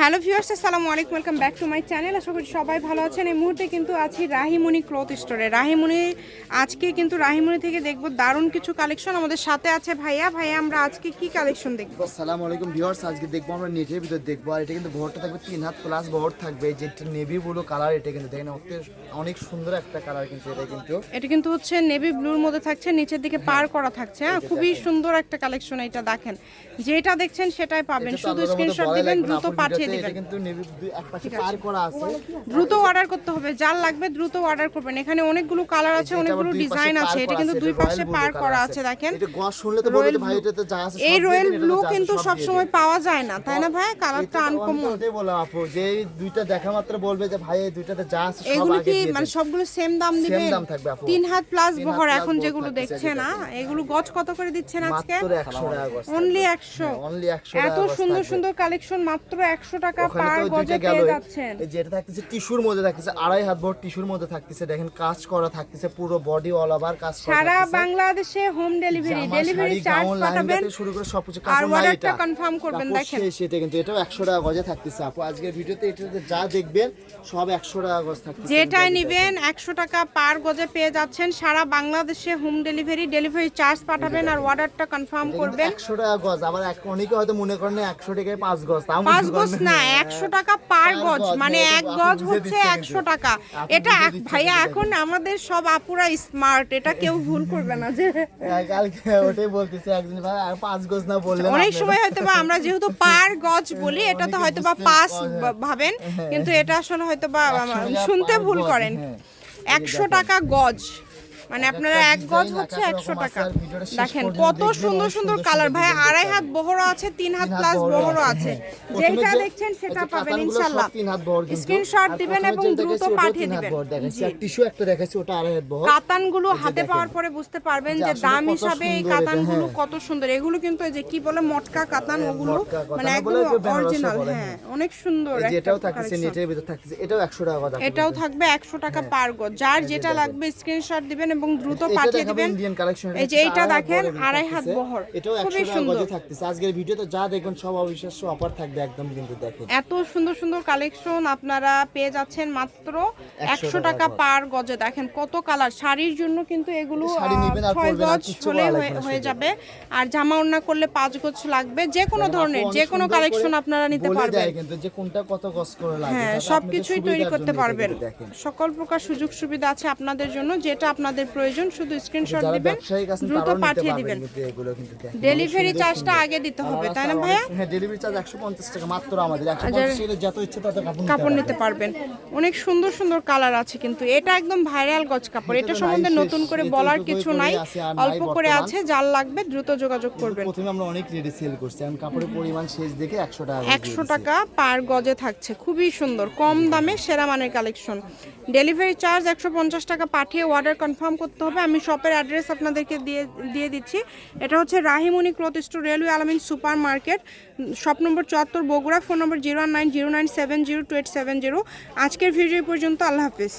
Hello viewers আসসালামু আলাইকুম welcome back to my channel. আশা করি সবাই ভালো আছেন। এই মুহূর্তে কিন্তু আছি রাহিমণি ক্লথ স্টোরে। রাহিমণি আজকে কিন্তু রাহিমণি থেকে দেখব দারুণ কিছু কালেকশন আমাদের সাথে আছে ভাইয়া। ভাইয়া আমরা আজকে কি কালেকশন দেখব? আসসালামু আলাইকুম ভিউয়ার্স আজকে দেখব আমরা নেটের ভিতর দেখব। আর এটা কিন্তু বহরটা থাকবে তিন হাত প্লাস বহর থাকবে। যেটা নেভি ব্লু কালার এটা কিন্তু দেখেন অনেক সুন্দর একটা কালার কিন্তু এটা কিন্তু। এটা কিন্তু হচ্ছে নেভি ব্লুর মধ্যে থাকছে নিচের দিকে পার করা থাকছে হ্যাঁ? খুবই সুন্দর একটা কালেকশন এটা দেখেন। যেটা দেখছেন সেটাই পাবেন। শুধু স্ক্রিনশট দিবেন দ্রুত পাঠিয়ে এটা কিন্তু নেভি এক পার করা আছে। দ্রুত অর্ডার করতে হবে। যার লাগবে দ্রুত অর্ডার করবেন। এখানে অনেকগুলো কালার আছে অনেকগুলো ডিজাইন আছে। এটা কিন্তু দুই পাশে পার করা আছে দেখেন। এটা গস শুনলে তো বলবে যে ভাই এটাতে যা আছে এই রয়্যাল ব্লু কিন্তু সব সময় পাওয়া যায় না তাই না ভাই? কালারটা আমি আনকমন বললাম আপু যে দুইটা দেখা মাত্র বলবে যে ভাই এই দুইটাতে যা আছে সব এগুলো কি মানে সবগুলো সেম দাম দিবেন? দাম থাকবে আপু। তিন হাত প্লাস বহর এখন যেগুলো দেখছে না এগুলো গজ কত করে দিচ্ছেন আজকে? মাত্র 100 টাকা গজ অনলি একশো। অনলি 100 এত সুন্দর সুন্দর কালেকশন মাত্র একশো টাকা পার গজে পেয়ে যাচ্ছেন। যেটা থাকতেছে টিস্যুর মধ্যে থাকতেছে আড়াই হাত ভর টিস্যুর মধ্যে থাকতেছে দেখেন কাজ করা থাকতেছে পুরো বডি অল ওভার কাজ করা সারা বাংলাদেশে হোম ডেলিভারি ডেলিভারি চার্জ পাঠাবেন শুরু করে সবকিছু আর কাপড় নাই অর্ডারটা কনফার্ম করবেন দেখেন। সেটা কিন্তু এটাও 100 টাকা গজে থাকতেছে আপু। আজকের ভিডিওতে এটাতে যা দেখবেন সব 100 টাকা গজ থাকতেছে। যেটাই নেবেন একশো টাকা পার গজে পেয়ে যাচ্ছেন। সারা বাংলাদেশে হোম ডেলিভারি ডেলিভারি চার্জ পাঠাবেন আর অর্ডারটা কনফার্ম করবেন। 100 টাকা গজ। আবার অনেকে হয়তো মনে করেন না 100 টাকায় 5 গজ তাও পাঁচ গজ করেন না হ্যাঁ। একশো টাকা পার গজ মানে হ্যাঁ, এক গজ হচ্ছে একশো টাকা। এটা ভাইয়া এখন আমাদের সব আপুরা স্মার্ট এটা কেউ ভুল করবে না যে হ্যাঁ, কালকে ওটাই বলতেছে একদিন ভাই আর 5 গজ না বললেন অনেক সময় হয়তো বা আমরা যেহেতু পার গজ বলি এটা তো হয়তো বা পাস ভাবেন কিন্তু এটা আসলে হয়তো বা শুনতে ভুল করেন। একশো টাকা গজ। মানে আপনারা এক গজ হচ্ছে এক এক একশো টাকা। দেখেন কত সুন্দর সুন্দর কালার। ভাই আড়াই হাত বহরও আছে তিন হাত প্লাস বহরও আছে, হ্যাঁ। যেটা দেখছেন সেটা পাবেন ইনশাল্লাহ। স্ক্রিনশট দিবেন এবং দ্রুত পাঠিয়ে দিবেন। বহর দেখাচ্ছি। আর টিস্যু একটা দেখাচ্ছি ওটা আড়াই হাত বহর। কাতানগুলো হাতে পাওয়ার পরে বুঝতে পারবেন যে দাম হিসাবে এই কাতানগুলো হ্যাঁ। কত সুন্দর। এগুলো কিন্তু এই যে কি বলে মটকা কাতান ওগুলো মানে একদম অরিজিনাল হ্যাঁ অনেক সুন্দর থাকতেছে collection। নেটের ভিতর থাকতেছে এটাও একশো টাকা এটাও থাকবে একশো টাকা পার গজ। যার যেটা লাগবে স্ক্রিনশট দিবেন এবং দ্রুত পাঠিয়ে দিবেন। এই যে এইটা দেখেন আড়াই হাত বহর। এটাও খুবই সুন্দর। থাকতেছে। আজকের ভিডিওতে যা দেখবেন সব অবিশ্বাস্য অফার থাকবে একদম কিন্তু দেখেন। এত সুন্দর সুন্দর কালেকশন আপনারা পেয়ে যাচ্ছেন মাত্র 100 টাকা পার গজে। দেখেন কত কালার শাড়ির জন্য কিন্তু এগুলো ছয় গজ হলে হয়ে-। যাবে। আর জামা ওড়না করলে পাঁচ গজ লাগবে। যে কোনো ধরনের যে কোনো কালেকশন আপনারা নিতে পারবেন। কিন্তু যে কোনটা কত গজ করে লাগে হ্যাঁ সবকিছুই তৈরি করতে পারবেন। সকল প্রকার সুযোগ সুবিধা আছে আপনাদের জন্য যেটা আপনাদের প্রয়োজন শুধু স্ক্রিনশট দিবেন দ্রুত পাঠিয়ে দিবেন। ডেলিভারি চার্জটা আগে দিতে হবে তাই না ভাইয়া? হ্যাঁ ডেলিভারি চার্জ একশো পঞ্চাশ টাকা মাত্র আমাদের। একশো পঞ্চাশ টাকা যত ইচ্ছে তত কাপড় নিতে পারবেন। অনেক সুন্দর সুন্দর কালার আছে কিন্তু। এটা একদম ভাইরাল গজ কাপড়। এটা সম্বন্ধে নতুন করে বলার কিছু নাই। অল্প করে আছে যার লাগবে দ্রুত যোগাযোগ করবেন। প্রথমে আমরা অনেক রেডি সেল করছি। এখন কাপড়ের পরিমাণ শেষ দেখে একশো টাকা করে একশো দিয়ে দিছি। টাকা পার গজে থাকছে। খুবই সুন্দর কম দামে সেরা মানের কালেকশন ডেলিভারি চার্জ একশো পঞ্চাশ টাকা। পাঠিয়ে অর্ডার কনফার্ম করতে হবে। আমি শপের অ্যাড্রেস আপনাদেরকে দিয়ে দিয়ে দিচ্ছি। এটা হচ্ছে Rahimoni cloth store, railway Alamin super market shop number চুয়াত্তর, Bogura phone number zero nine zero nine seven zero seven zero আজকের ভিডিও পর্যন্ত, আল্লাহ হাফিজ।